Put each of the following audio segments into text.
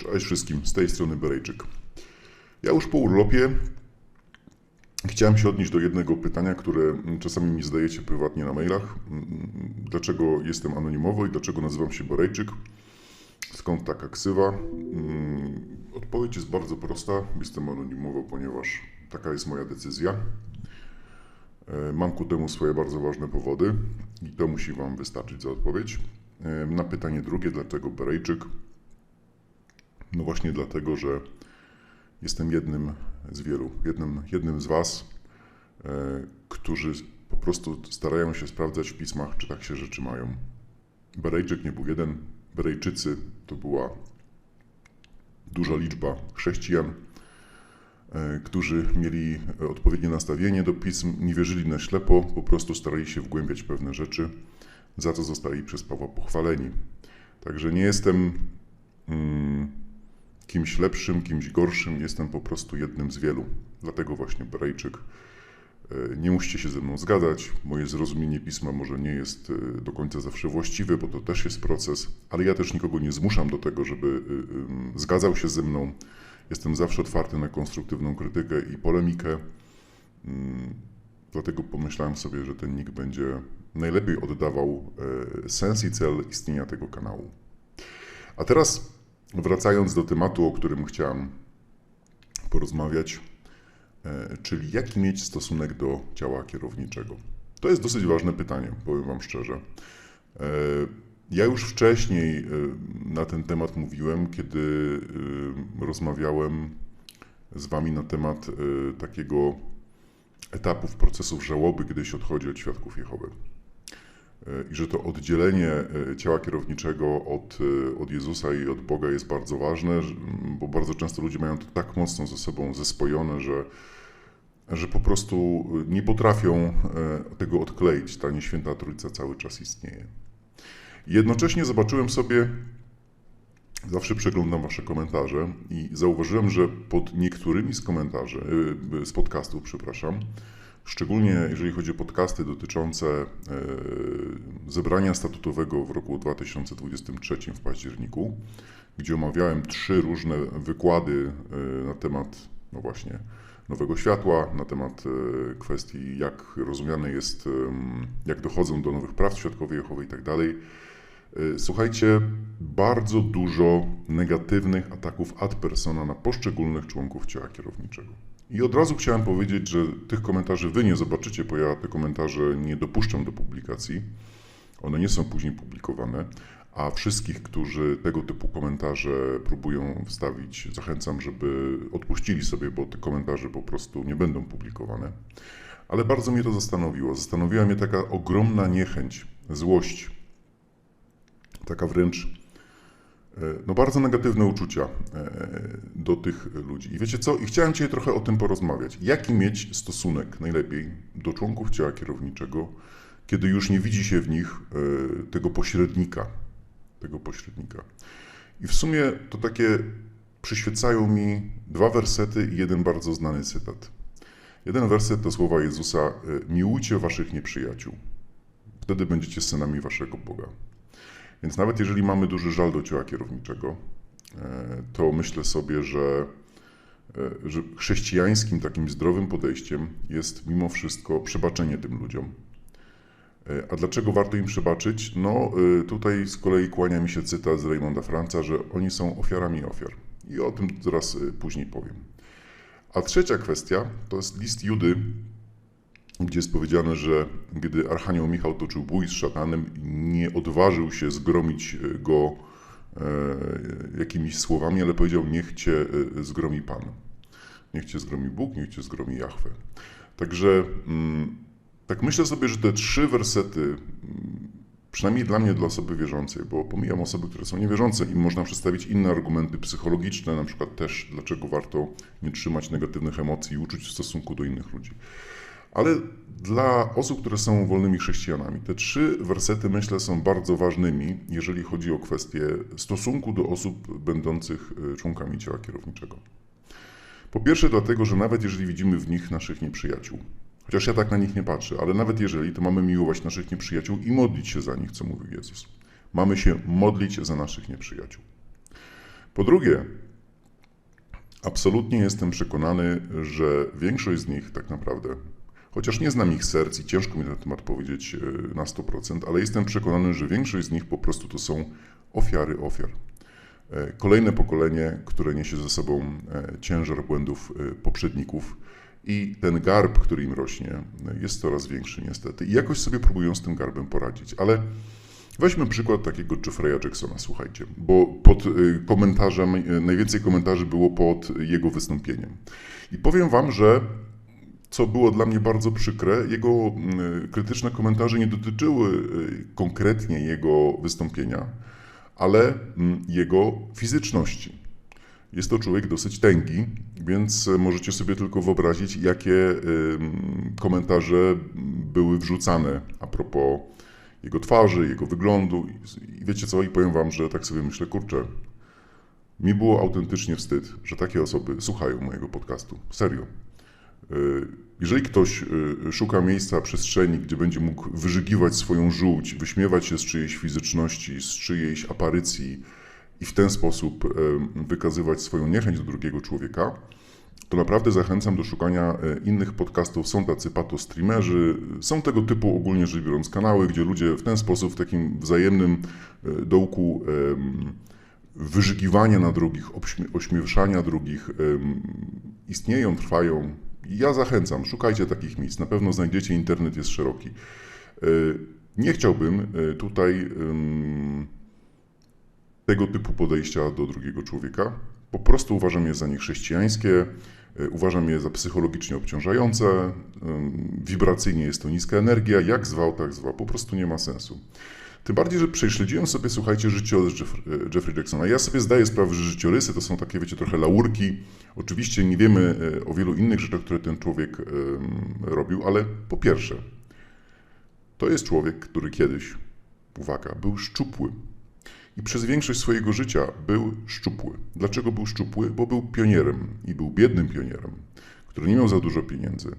Cześć wszystkim, z tej strony Berejczyk. Ja już po urlopie chciałem się odnieść do jednego pytania, które czasami mi zadajecie prywatnie na mailach. Dlaczego jestem anonimowo i dlaczego nazywam się Borejczyk? Skąd taka ksywa? Odpowiedź jest bardzo prosta. Jestem anonimowo, ponieważ taka jest moja decyzja. Mam ku temu swoje bardzo ważne powody i to musi Wam wystarczyć za odpowiedź. Na pytanie drugie, dlaczego Berejczyk? No właśnie dlatego, że jestem jednym z wielu, jednym, jednym z Was, e, którzy po prostu starają się sprawdzać w pismach, czy tak się rzeczy mają. Berejczyk nie był jeden, Berejczycy to była duża liczba chrześcijan, e, którzy mieli odpowiednie nastawienie do pism, nie wierzyli na ślepo, po prostu starali się wgłębiać pewne rzeczy, za co zostali przez Pawła pochwaleni. Także nie jestem. Mm, kimś lepszym, kimś gorszym, jestem po prostu jednym z wielu. Dlatego właśnie Brajczyk. E, nie musicie się ze mną zgadzać. Moje zrozumienie pisma może nie jest e, do końca zawsze właściwe, bo to też jest proces, ale ja też nikogo nie zmuszam do tego, żeby e, zgadzał się ze mną. Jestem zawsze otwarty na konstruktywną krytykę i polemikę. Mm, dlatego pomyślałem sobie, że ten nick będzie najlepiej oddawał sens i cel istnienia tego kanału. A teraz Wracając do tematu, o którym chciałem porozmawiać, e, czyli jaki mieć stosunek do ciała kierowniczego. To jest dosyć ważne pytanie, powiem Wam szczerze. E, ja już wcześniej e, na ten temat mówiłem, kiedy rozmawiałem z Wami na temat takiego etapów procesów żałoby, gdy się odchodzi od świadków Jehowy i że to oddzielenie e, ciała kierowniczego od, e, od Jezusa i od Boga jest bardzo ważne, bo bardzo często ludzie mają to tak mocno ze sobą zespojone, że, że po prostu nie potrafią e, tego odkleić. Ta nieświęta trójca cały czas istnieje. Jednocześnie zobaczyłem sobie, zawsze przeglądam Wasze komentarze i zauważyłem, że pod niektórymi z komentarzy, z podcastów, przepraszam, Szczególnie jeżeli chodzi o podcasty dotyczące e, zebrania statutowego w roku 2023 w październiku, gdzie omawiałem trzy różne wykłady e, na temat, no właśnie, nowego światła, na temat e, kwestii, jak rozumiane jest, jak dochodzą do nowych praw świadkowych Jehowy i tak dalej. Słuchajcie, bardzo dużo negatywnych ataków ad persona na poszczególnych członków ciała kierowniczego. I od razu chciałem powiedzieć, że tych komentarzy wy nie zobaczycie, bo ja te komentarze nie dopuszczam do publikacji. One nie są później publikowane, a wszystkich, którzy tego typu komentarze próbują wstawić, zachęcam, żeby odpuścili sobie, bo te komentarze po prostu nie będą publikowane. Ale bardzo mnie to zastanowiło. Zastanowiła mnie taka ogromna niechęć, złość, taka wręcz no bardzo negatywne uczucia e, do tych ludzi. I wiecie co? I chciałem Cię trochę o tym porozmawiać. Jaki mieć stosunek najlepiej do członków ciała kierowniczego, kiedy już nie widzi się w nich e, tego pośrednika, tego pośrednika. I w sumie to takie przyświecają mi dwa wersety i jeden bardzo znany cytat. Jeden werset to słowa Jezusa: Miłujcie waszych nieprzyjaciół, wtedy będziecie synami waszego Boga. Więc nawet jeżeli mamy duży żal do ciała kierowniczego, e, to myślę sobie, że, e, że chrześcijańskim takim zdrowym podejściem jest mimo wszystko przebaczenie tym ludziom. E, a dlaczego warto im przebaczyć? No, tutaj z kolei kłania mi się cytat z Raymonda Franca, że oni są ofiarami ofiar. I o tym zaraz później powiem. A trzecia kwestia to jest list Judy, gdzie jest powiedziane, że gdy Archanioł Michał toczył bój z szatanem, nie odważył się zgromić go e, jakimiś słowami, ale powiedział: Niech cię e, zgromi Pan. Niech cię zgromi Bóg, niech cię zgromi Jahwe. Także mm, tak myślę sobie, że te trzy wersety, mm, przynajmniej dla mnie, dla osoby wierzącej, bo pomijam osoby, które są niewierzące, im można przedstawić inne argumenty psychologiczne, na przykład też, dlaczego warto nie trzymać negatywnych emocji i uczuć w stosunku do innych ludzi. Ale dla osób, które są wolnymi chrześcijanami, te trzy wersety myślę są bardzo ważnymi, jeżeli chodzi o kwestię stosunku do osób będących e, członkami ciała kierowniczego. Po pierwsze, dlatego, że nawet jeżeli widzimy w nich naszych nieprzyjaciół, chociaż ja tak na nich nie patrzę, ale nawet jeżeli, to mamy miłować naszych nieprzyjaciół i modlić się za nich, co mówił Jezus. Mamy się modlić za naszych nieprzyjaciół. Po drugie, absolutnie jestem przekonany, że większość z nich tak naprawdę, chociaż nie znam ich serc i ciężko mi na temat powiedzieć e, na 100%, ale jestem przekonany, że większość z nich po prostu to są ofiary ofiar. E, kolejne pokolenie, które niesie ze sobą e, ciężar błędów poprzedników i ten garb, który im rośnie, jest coraz większy niestety. I jakoś sobie próbują z tym garbem poradzić. Ale weźmy przykład takiego Jeffrey'a Jacksona, słuchajcie, bo pod komentarzem, najwięcej komentarzy było pod jego wystąpieniem. I powiem wam, że co było dla mnie bardzo przykre, jego y, krytyczne komentarze nie dotyczyły konkretnie jego wystąpienia, ale mm, jego fizyczności. Jest to człowiek dosyć tęgi, więc możecie sobie tylko wyobrazić, jakie komentarze były wrzucane a propos jego twarzy, jego wyglądu. I wiecie co? I powiem wam, że tak sobie myślę, kurczę, mi było autentycznie wstyd, że takie osoby słuchają mojego podcastu. Serio. Y, jeżeli ktoś y, szuka miejsca, przestrzeni, gdzie będzie mógł wyżygiwać swoją żółć, wyśmiewać się z czyjejś fizyczności, z czyjejś aparycji, i w ten sposób wykazywać swoją niechęć do drugiego człowieka, to naprawdę zachęcam do szukania e, innych podcastów. Są tacy pato streamerzy, są tego typu ogólnie rzecz biorąc kanały, gdzie ludzie w ten sposób, w takim wzajemnym e, dołku wyżygiwania na drugich, ośmieszania drugich istnieją, trwają. Ja zachęcam, szukajcie takich miejsc. Na pewno znajdziecie, internet jest szeroki. E, nie chciałbym tutaj tego typu podejścia do drugiego człowieka. Po prostu uważam je za niechrześcijańskie, e, uważam je za psychologicznie obciążające, wibracyjnie jest to niska energia, jak zwał, tak zwał, po prostu nie ma sensu. Tym bardziej, że prześledziłem sobie, słuchajcie, życiorys e, Jeffrey Jacksona. Ja sobie zdaję sprawę, że życiorysy to są takie, wiecie, trochę laurki. Oczywiście nie wiemy e, o wielu innych rzeczach, które ten człowiek robił, ale po pierwsze, to jest człowiek, który kiedyś, uwaga, był szczupły i przez większość swojego życia był szczupły. Dlaczego był szczupły? Bo był pionierem i był biednym pionierem, który nie miał za dużo pieniędzy,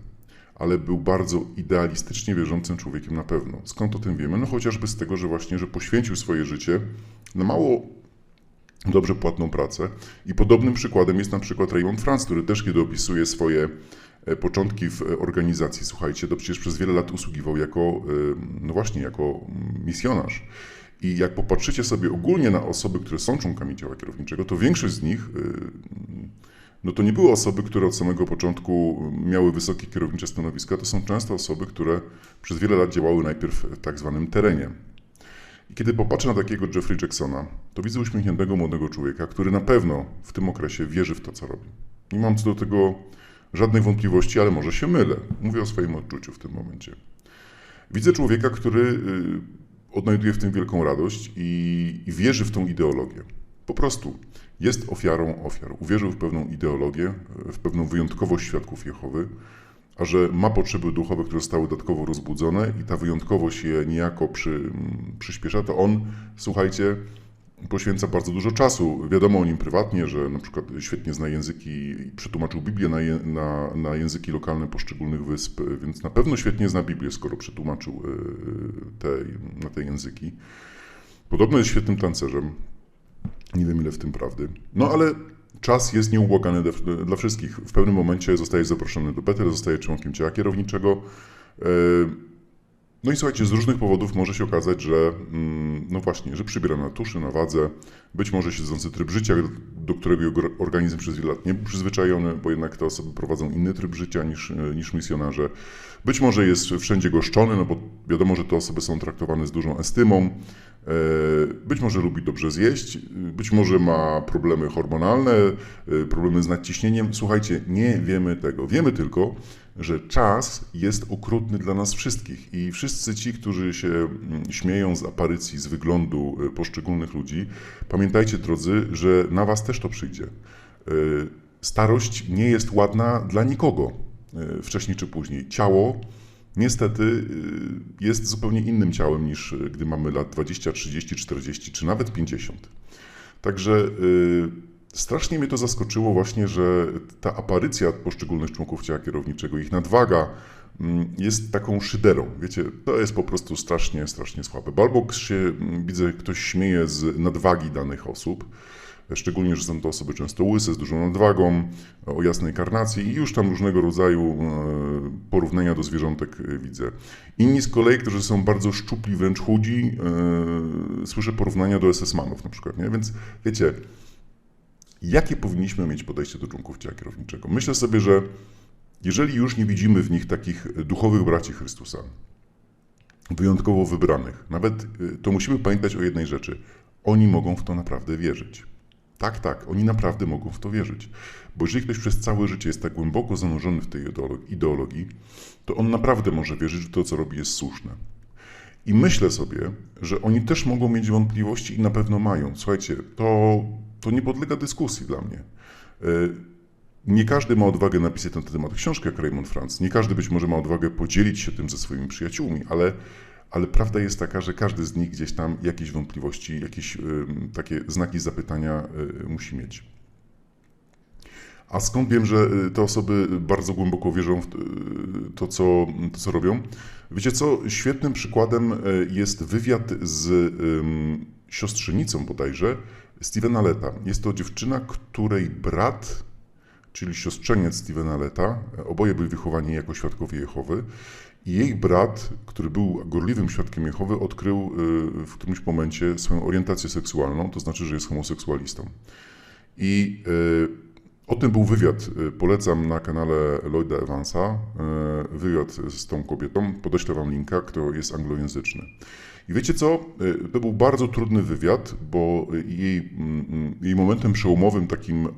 ale był bardzo idealistycznie wierzącym człowiekiem na pewno. Skąd o tym wiemy? No chociażby z tego, że właśnie, że poświęcił swoje życie na mało dobrze płatną pracę. I podobnym przykładem jest na przykład Raymond Franz, który też kiedy opisuje swoje e, początki w organizacji, słuchajcie, to przecież przez wiele lat usługiwał jako, e, no właśnie, jako misjonarz. I jak popatrzycie sobie ogólnie na osoby, które są członkami ciała kierowniczego, to większość z nich no to nie były osoby, które od samego początku miały wysokie kierownicze stanowiska, to są często osoby, które przez wiele lat działały najpierw w tak zwanym terenie. I kiedy popatrzę na takiego Jeffrey Jacksona, to widzę uśmiechniętego młodego człowieka, który na pewno w tym okresie wierzy w to, co robi. Nie mam co do tego żadnych wątpliwości, ale może się mylę. Mówię o swoim odczuciu w tym momencie. Widzę człowieka, który y, odnajduje w tym wielką radość i, i wierzy w tą ideologię. Po prostu jest ofiarą ofiar. Uwierzył w pewną ideologię, w pewną wyjątkowość świadków Jehowy, a że ma potrzeby duchowe, które zostały dodatkowo rozbudzone i ta wyjątkowość je niejako przy, przyspiesza, to on, słuchajcie, poświęca bardzo dużo czasu. Wiadomo o nim prywatnie, że na przykład świetnie zna języki przetłumaczył Biblię na, je, na, na, języki lokalne poszczególnych wysp, więc na pewno świetnie zna Biblię, skoro przetłumaczył e, te, na te języki. Podobno jest świetnym tancerzem. Nie wiem ile w tym prawdy. No ale czas jest nieubłagany dla wszystkich. W pewnym momencie zostaje zaproszony do Betel, zostaje członkiem ciała kierowniczego. E, no i słuchajcie, z różnych powodów może się okazać, że mm, no właśnie, że przybiera na tuszy, na wadze, być może siedzący tryb życia, do którego jego organizm przez wiele lat nie był przyzwyczajony, bo jednak te osoby prowadzą inny tryb życia niż, niż misjonarze. Być może jest wszędzie goszczony, no bo wiadomo, że te osoby są traktowane z dużą estymą. E, być może lubi dobrze zjeść, być może ma problemy hormonalne, e, problemy z nadciśnieniem. Słuchajcie, nie wiemy tego. Wiemy tylko, że czas jest okrutny dla nas wszystkich i wszyscy ci, którzy się mm, śmieją z aparycji, z wyglądu e, poszczególnych ludzi, pamiętajcie, drodzy, że na was też to przyjdzie. Starość nie jest ładna dla nikogo, wcześniej czy później. Ciało niestety y, jest zupełnie innym ciałem niż y, gdy mamy lat 20, 30, 40 czy nawet 50. Także y, strasznie mnie to zaskoczyło właśnie, że ta aparycja poszczególnych członków ciała kierowniczego, ich nadwaga mm, jest taką szyderą. Wiecie, to jest po prostu strasznie, strasznie słabe. Albo się, mm, widzę, ktoś śmieje z nadwagi danych osób, Szczególnie, że są to osoby często łyse, z dużą nadwagą, o jasnej karnacji i już tam różnego rodzaju porównania do zwierzątek widzę. Inni z kolei, którzy są bardzo szczupli, wręcz chudzi, słyszę porównania do SS-manów na przykład, nie? Więc wiecie, jakie powinniśmy mieć podejście do członków ciała kierowniczego? Myślę sobie, że jeżeli już nie widzimy w nich takich duchowych braci Chrystusa, wyjątkowo wybranych, nawet y, to musimy pamiętać o jednej rzeczy. Oni mogą w to naprawdę wierzyć. Tak, tak, oni naprawdę mogą w to wierzyć. Bo jeżeli ktoś przez całe życie jest tak głęboko zanurzony w tej ideologii, to on naprawdę może wierzyć, że to, co robi, jest słuszne. I myślę sobie, że oni też mogą mieć wątpliwości i na pewno mają. Słuchajcie, to, to nie podlega dyskusji dla mnie. Y, nie każdy ma odwagę napisać na ten temat książkę jak Raymond Franz. Nie każdy być może ma odwagę podzielić się tym ze swoimi przyjaciółmi, ale, ale prawda jest taka, że każdy z nich gdzieś tam jakieś wątpliwości, jakieś y, takie znaki zapytania y, musi mieć. A skąd wiem, że te osoby bardzo głęboko wierzą w to, co, to, co robią? Wiecie co, świetnym przykładem jest wywiad z siostrzenicą bodajże Stevena Leta. Jest to dziewczyna, której brat czyli siostrzeniec Stevena Leta. Oboje byli wychowani jako świadkowie Jehowy. I jej brat, który był gorliwym świadkiem Jehowy, odkrył y, w którymś momencie swoją orientację seksualną, to znaczy, że jest homoseksualistą. I y, o tym był wywiad. Y, polecam na kanale Lloyda Evansa wywiad z tą kobietą. Podeślę wam linka, kto jest anglojęzyczny. I wiecie co? E, to był bardzo trudny wywiad, bo jej, mm, mm, jej momentem przełomowym takim e,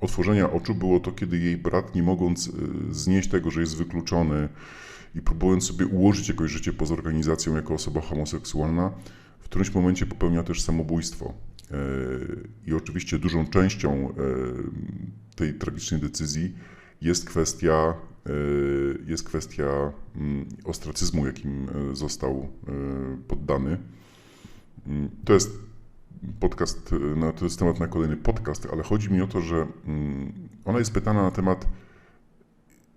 otworzenia oczu było to, kiedy jej brat, nie mogąc e, znieść tego, że jest wykluczony i próbując sobie ułożyć jakoś życie poza organizacją jako osoba homoseksualna, w którymś momencie popełnia też samobójstwo. I oczywiście dużą częścią tej tragicznej decyzji jest kwestia jest kwestia mm, ostracyzmu, jakim y, został y, poddany. Mm, to jest podcast, no, to jest temat na kolejny podcast, ale chodzi mi o to, że mm, ona jest pytana na temat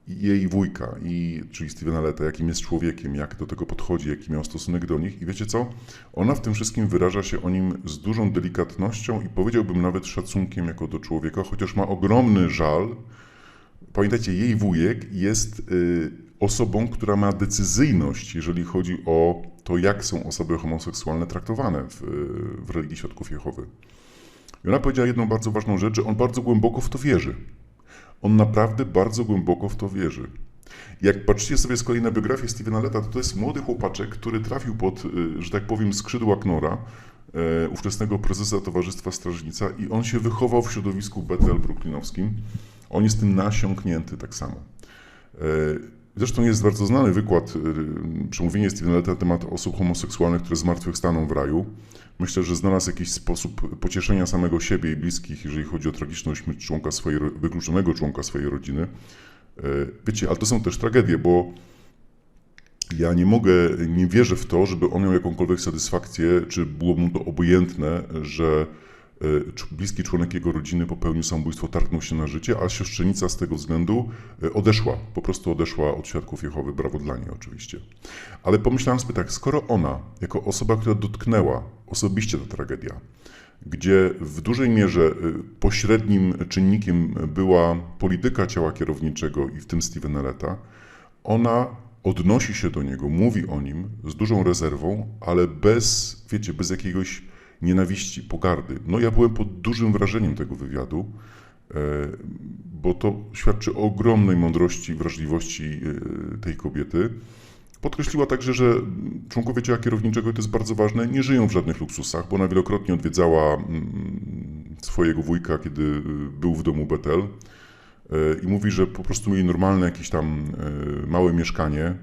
jej wujka, i, czyli Stevena Leta, jakim jest człowiekiem, jak do tego podchodzi, jaki miał stosunek do nich. I wiecie co? Ona w tym wszystkim wyraża się o nim z dużą delikatnością i powiedziałbym nawet szacunkiem jako do człowieka, chociaż ma ogromny żal, Pamiętajcie, jej wujek jest y, osobą, która ma decyzyjność, jeżeli chodzi o to, jak są osoby homoseksualne traktowane w, w religii Świadków Jehowy. I ona powiedziała jedną bardzo ważną rzecz, że on bardzo głęboko w to wierzy. On naprawdę bardzo głęboko w to wierzy. Jak patrzycie sobie z kolei na biografię Stevena Leta, to to jest młody chłopaczek, który trafił pod, y, że tak powiem, skrzydła Knora, e, ówczesnego prezesa Towarzystwa Strażnica i on się wychował w środowisku Bethel bruklinowskim. On jest tym nasiąknięty tak samo. E, zresztą jest bardzo znany wykład, e, przemówienie Leta na temat osób homoseksualnych, które zmartwychwstaną w raju. Myślę, że znalazł jakiś sposób pocieszenia samego siebie i bliskich, jeżeli chodzi o tragiczną śmierć członka swojej, wykluczonego członka swojej rodziny. E, wiecie, ale to są też tragedie, bo ja nie mogę, nie wierzę w to, żeby on miał jakąkolwiek satysfakcję, czy było mu to obojętne, że bliski członek jego rodziny popełnił samobójstwo, targnął się na życie, a siostrzenica z tego względu e, odeszła, po prostu odeszła od świadków Jehowy, brawo dla niej oczywiście. Ale pomyślałem sobie tak, skoro ona, jako osoba, która dotknęła osobiście ta tragedia, gdzie w dużej mierze e, pośrednim czynnikiem była polityka ciała kierowniczego i w tym Stevena Leta, ona odnosi się do niego, mówi o nim z dużą rezerwą, ale bez, wiecie, bez jakiegoś nienawiści, pogardy. No ja byłem pod dużym wrażeniem tego wywiadu, e, bo to świadczy o ogromnej mądrości i wrażliwości e, tej kobiety. Podkreśliła także, że członkowie ciała kierowniczego, to jest bardzo ważne, nie żyją w żadnych luksusach, bo ona wielokrotnie odwiedzała mm, swojego wujka, kiedy e, był w domu Betel i mówi, że po prostu mieli normalne jakieś tam małe mieszkanie,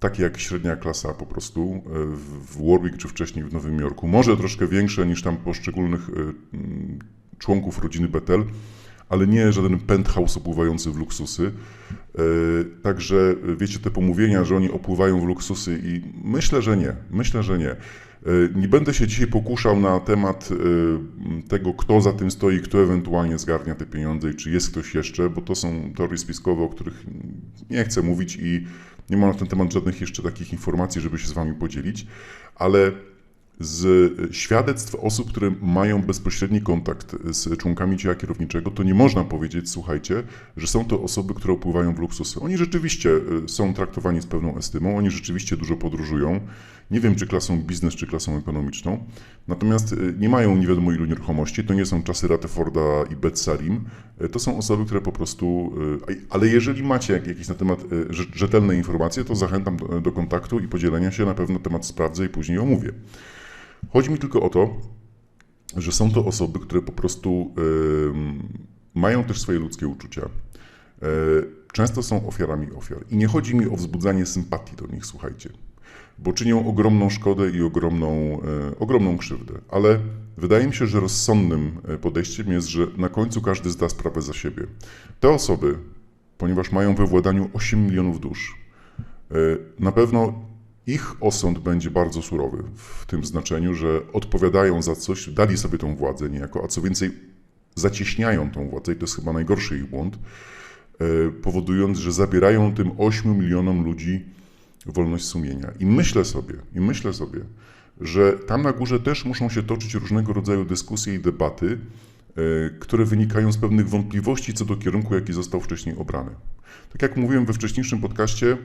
takie jak średnia klasa po prostu e, w Warwick czy wcześniej w Nowym Jorku. Może troszkę większe niż tam poszczególnych e, mm, członków rodziny Betel, ale nie żaden penthouse opływający w luksusy. E, także wiecie te pomówienia, że oni opływają w luksusy i myślę, że nie. Myślę, że nie. Nie będę się dzisiaj pokuszał na temat tego, kto za tym stoi, kto ewentualnie zgarnia te pieniądze i czy jest ktoś jeszcze, bo to są teorie spiskowe, o których nie chcę mówić i nie mam na ten temat żadnych jeszcze takich informacji, żeby się z Wami podzielić, ale z świadectw osób, które mają bezpośredni kontakt z członkami ciała kierowniczego, to nie można powiedzieć, słuchajcie, że są to osoby, które opływają w luksusy. Oni rzeczywiście y, są traktowani z pewną estymą, oni rzeczywiście dużo podróżują. Nie wiem, czy klasą biznes, czy klasą ekonomiczną. Natomiast y, nie mają nie wiadomo ilu nieruchomości. To nie są czasy Rateforda i Betsarim. Y, to są osoby, które po prostu... Ale jeżeli macie jakieś na temat rzetelne informacje, to zachęcam do kontaktu i podzielenia się. Na pewno temat sprawdzę i później omówię. Chodzi mi tylko o to, że są to osoby, które po prostu mają też swoje ludzkie uczucia. Często są ofiarami ofiar. I nie chodzi mi o wzbudzanie sympatii do nich, słuchajcie, bo czynią ogromną szkodę i ogromną, yy, ogromną krzywdę. Ale wydaje mi się, że rozsądnym e, podejściem jest, że na końcu każdy zda sprawę za siebie. Te osoby, ponieważ mają we władaniu 8 milionów dusz, e, na pewno ich osąd będzie bardzo surowy w tym znaczeniu, że odpowiadają za coś, dali sobie tą władzę niejako, a co więcej, zacieśniają tą władzę i to jest chyba najgorszy ich błąd, e, powodując, że zabierają tym 8 milionom ludzi wolność sumienia. I myślę sobie, i myślę sobie, że tam na górze też muszą się toczyć różnego rodzaju dyskusje i debaty, e, które wynikają z pewnych wątpliwości co do kierunku, jaki został wcześniej obrany. Tak jak mówiłem we wcześniejszym podcaście, e,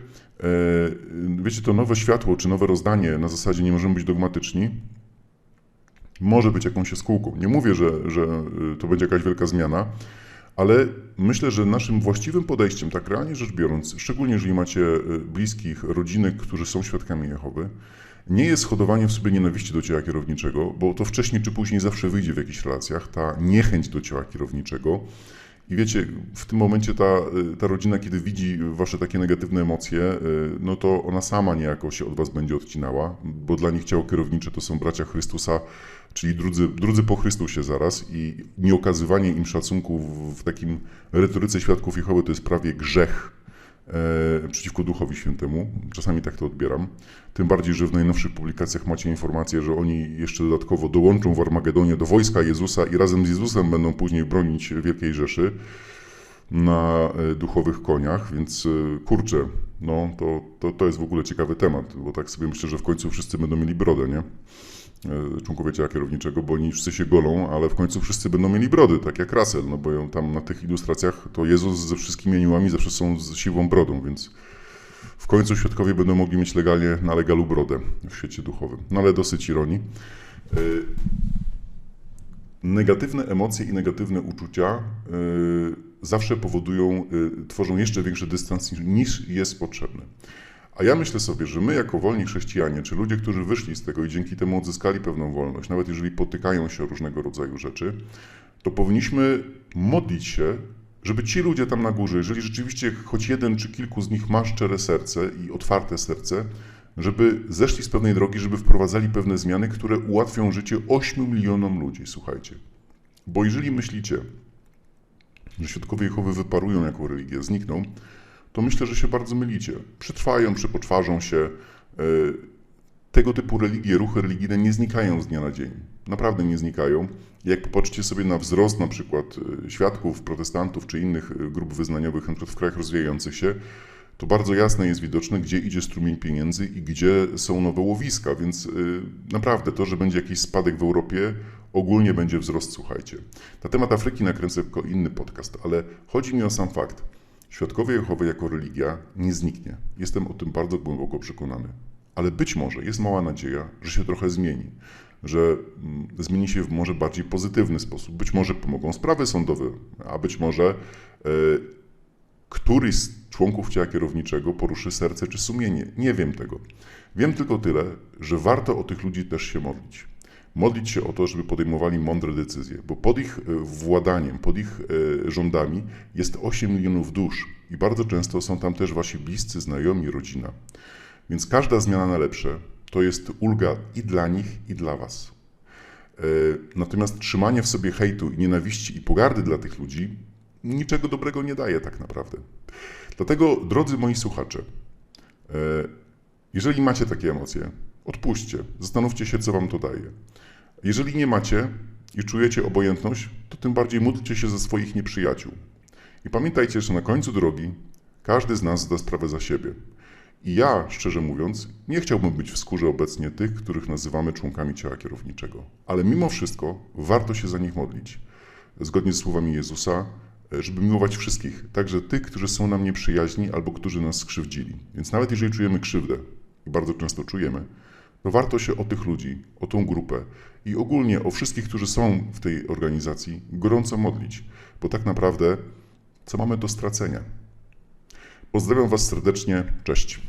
wiecie, to nowe światło czy nowe rozdanie na zasadzie nie możemy być dogmatyczni, może być jakąś jaskółką. Nie mówię, że, że e, to będzie jakaś wielka zmiana, ale myślę, że naszym właściwym podejściem, tak realnie rzecz biorąc, szczególnie jeżeli macie e, bliskich, rodziny, którzy są świadkami Jehowy, nie jest hodowanie w sobie nienawiści do ciała kierowniczego, bo to wcześniej czy później zawsze wyjdzie w jakichś relacjach, ta niechęć do ciała kierowniczego, i wiecie, w tym momencie ta, ta rodzina, kiedy widzi wasze takie negatywne emocje, y, no to ona sama niejako się od was będzie odcinała, bo dla nich ciało kierownicze to są bracia Chrystusa, czyli drudzy, drudzy po Chrystusie zaraz i nieokazywanie im szacunku w, w takim retoryce świadków Jehowy to jest prawie grzech przeciwko Duchowi Świętemu. Czasami tak to odbieram. Tym bardziej, że w najnowszych publikacjach macie informację, że oni jeszcze dodatkowo dołączą w Armagedonie do wojska Jezusa i razem z Jezusem będą później bronić Wielkiej Rzeszy na e, duchowych koniach, więc e, kurczę, no to, to, to jest w ogóle ciekawy temat, bo tak sobie myślę, że w końcu wszyscy będą mieli brodę, nie? E, członkowie ciała kierowniczego, bo oni wszyscy się golą, ale w końcu wszyscy będą mieli brody, tak jak Russell, no bo tam na tych ilustracjach to Jezus ze wszystkimi aniołami zawsze są z siwą brodą, więc w końcu świadkowie będą mogli mieć legalnie na legalu brodę w świecie duchowym. No ale dosyć ironii. E, negatywne emocje i negatywne uczucia e, zawsze powodują, tworzą jeszcze większy dystans niż jest potrzebny. A ja myślę sobie, że my jako wolni chrześcijanie, czy ludzie, którzy wyszli z tego i dzięki temu odzyskali pewną wolność, nawet jeżeli potykają się o różnego rodzaju rzeczy, to powinniśmy modlić się, żeby ci ludzie tam na górze, jeżeli rzeczywiście choć jeden czy kilku z nich ma szczere serce i otwarte serce, żeby zeszli z pewnej drogi, żeby wprowadzali pewne zmiany, które ułatwią życie 8 milionom ludzi, słuchajcie. Bo jeżeli myślicie, że świadkowie Jehowy wyparują jako religię, znikną, to myślę, że się bardzo mylicie. Przetrwają, przepoczwarzą się. E, tego typu religie, ruchy religijne nie znikają z dnia na dzień. Naprawdę nie znikają. Jak popatrzcie sobie na wzrost na przykład e, świadków, protestantów czy innych e, grup wyznaniowych, na przykład w krajach rozwijających się, to bardzo jasne jest widoczne, gdzie idzie strumień pieniędzy i gdzie są nowe łowiska, więc naprawdę to, że będzie jakiś spadek w Europie, ogólnie będzie wzrost, słuchajcie. Na temat Afryki nakręcę tylko inny podcast, ale chodzi mi o sam fakt. Świadkowie Jehowy jako religia nie zniknie. Jestem o tym bardzo głęboko przekonany. Ale być może jest mała nadzieja, że się trochę zmieni, że mm, zmieni się w może bardziej pozytywny sposób. Być może pomogą sprawy sądowe, a być może e, któryś z członków ciała kierowniczego poruszy serce czy sumienie. Nie wiem tego. Wiem tylko tyle, że warto o tych ludzi też się modlić modlić się o to, żeby podejmowali mądre decyzje, bo pod ich e, władaniem, pod ich e, rządami jest 8 milionów dusz i bardzo często są tam też wasi bliscy, znajomi, rodzina. Więc każda zmiana na lepsze to jest ulga i dla nich, i dla was. E, natomiast trzymanie w sobie hejtu i nienawiści i pogardy dla tych ludzi niczego dobrego nie daje tak naprawdę. Dlatego, drodzy moi słuchacze, jeżeli macie takie emocje, odpuśćcie, zastanówcie się, co wam to daje. Jeżeli nie macie i czujecie obojętność, to tym bardziej módlcie się ze swoich nieprzyjaciół. I pamiętajcie, że na końcu drogi każdy z nas zda sprawę za siebie. I ja, szczerze mówiąc, nie chciałbym być w skórze obecnie tych, których nazywamy członkami ciała kierowniczego. Ale mimo wszystko warto się za nich modlić. Zgodnie z słowami Jezusa, żeby miłować wszystkich, także tych, którzy są nam nieprzyjaźni albo którzy nas skrzywdzili. Więc nawet jeżeli czujemy krzywdę, i bardzo często czujemy, to warto się o tych ludzi, o tą grupę i ogólnie o wszystkich, którzy są w tej organizacji, gorąco modlić, bo tak naprawdę co mamy do stracenia? Pozdrawiam Was serdecznie, cześć.